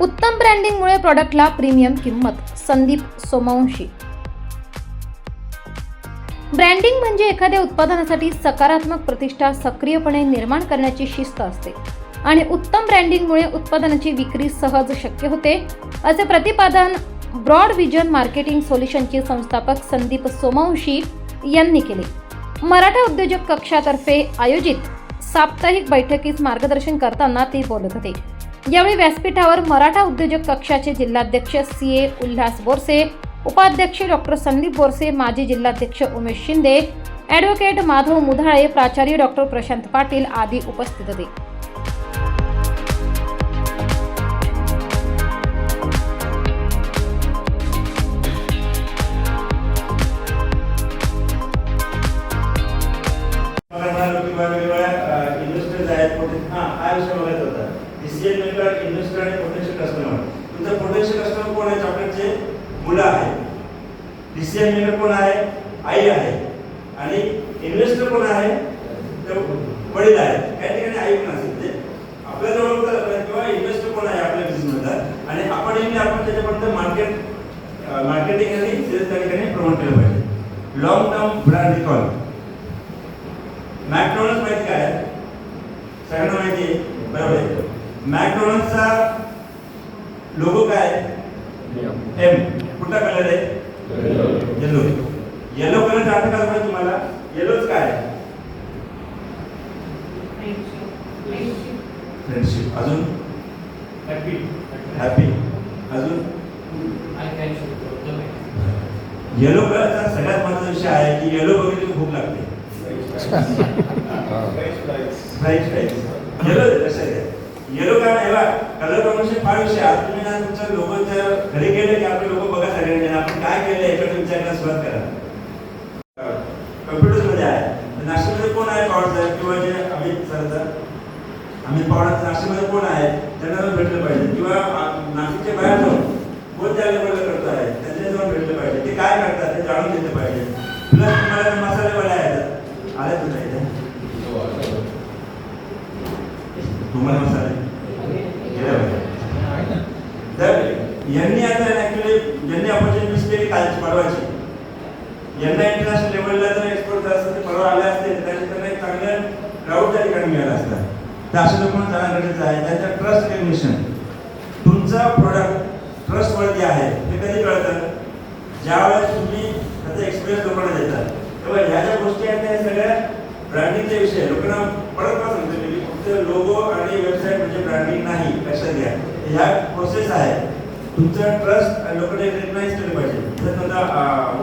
उत्तम ब्रँडिंगमुळे प्रॉडक्टला प्रीमियम किंमत संदीप सोमवंशी. ब्रँडिंग म्हणजे एखाद्या उत्पादनासाठी सकारात्मक प्रतिष्ठा सक्रियपणे निर्माण करण्याची शिस्त असते आणि उत्तम ब्रँडिंगमुळे उत्पादनाची विक्री सहज शक्य होते असे प्रतिपादन ब्रॉड विजन मार्केटिंग सोल्युशनचे संस्थापक संदीप सोमवंशी यांनी केले. मराठा उद्योजक कक्षातर्फे आयोजित साप्ताहिक बैठकीस मार्गदर्शन करताना ते बोलत होते. यावेळी व्यासपीठावर मराठा उद्योजक कक्षाचे जिल्हाध्यक्ष सी ए उल्हास बोरसे उपाध्यक्ष डॉक्टर संदीप बोरसे माजी जिल्हाध्यक्ष उमेश शिंदे ॲडव्होकेट माधव मुधाळे प्राचार्य डॉक्टर प्रशांत पाटील आदी उपस्थित होते. डिसिजन मेकर इन्व्हेस्टर आणि पोटेन्शियल कस्टमर तुमचं पोटेन्शियल कस्टमर कोण आहे? चॉकलेटचे मुलं आहे डिसिजन मेकर कोण आहे? आई आहे. आणि इन्व्हेस्टर कोण आहे? तर वडील आहे काही ठिकाणी आई पण असेल. ते आपल्याला ओळखता किंवा इन्व्हेस्टर कोण आहे आपल्या बिझनेसमध्ये आणि आपण येईल आपण त्याच्यापर्यंत मार्केट मार्केटिंग आणि सेल्स त्या ठिकाणी प्रमोट केलं पाहिजे. Long term brand recall McDonald माहिती काय सगळ्यांना माहिती आहे. बरोबर आहे. मॅकडॉनल्डचा लोगो काय? आहे एम कुठला कलर आहे? येलो येलो कलर अर्थ काय पाहिजे तुम्हाला? येलोच काय? आहे फ्रेंडशिप अजून हॅपी अजून? येलो कलरचा सगळ्यात महत्त्वाचा विषय आहे की येलो बघितली की भूक लागते. राईट राईट येलो कसं आहे येलो काय आहे बा कलर कॉम्बिनेशन फार विषय आज तुम्ही ना तुमच्या लोकांच्या घरी गेले की आपले लोक बघा सगळ्यांनी आपण काय केलं याच्यावर तुमच्या करायला सुरुवात करा. कम्प्युटर्समध्ये आहे. नाशिकमध्ये कोण आहे पॉवर किंवा जे अमित सरचा अमित पवार नाशिकमध्ये कोण आहे? त्यांना भेटलं पाहिजे. किंवा नाशिकच्या बाहेर जाऊन कोणत्या लेवलला करत आहे? त्यांच्या जाऊन भेटलं पाहिजे. ते काय करतात ते जाणून घेतलं पाहिजे. प्लस तुम्हाला मसाले मसालेवाले आहेत. आले तुझ्या इथे. तुम्हाला मसाले गेले पाहिजे तर यांनी आता ऍक्च्युली ज्यांनी ऑपॉर्च्युनिटी केली कालची परवाची. यांना इंटरनॅशनल लेवलला जर एक्सपोर्ट करत असतं ते परवा आले असते. तर त्यांना एक चांगलं क्राऊड त्या ठिकाणी मिळालं असतं. तर लोक म्हणून जाणं गरजेचं आहे. त्यांचं ट्रस्ट रेग्युलेशन तुमचा प्रोडक्ट ट्रस्टवरती आहे ते कधी कळतं? ज्यावेळेस तुम्ही त्याचा एक्सपिरियन्स लोकांना देतात तेव्हा ह्या ज्या गोष्टी आहेत त्या सगळ्या ब्रँडिंगचे विषय. लोकांना परत मला सांगतो मी फक्त लोगो आणि वेबसाईट म्हणजे ब्रँडिंग नाही लक्षात घ्या. ह्या प्रोसेस आहे. तुमचं ट्रस्ट लोकांनी रेकग्नाइज केलं पाहिजे. जर समजा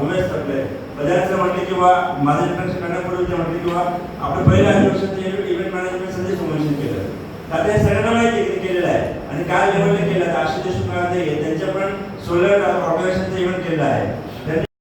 उमेश आपले बजाजचं म्हटले किंवा माझं इंटरनेट करण्यापूर्वी जे म्हटले किंवा आपलं पहिलं अधिवेशनचं इव्हेंट मॅनेजमेंट संदेश प्रमोशन केलं. तर आता हे सगळ्यांना माहिती केलेलं आहे. आणि काय लेवलला केलं तर आशिष देशमुख त्यांच्या पण सोलर ऑर्गनायझेशनचा इव्हेंट केलेलं आहे.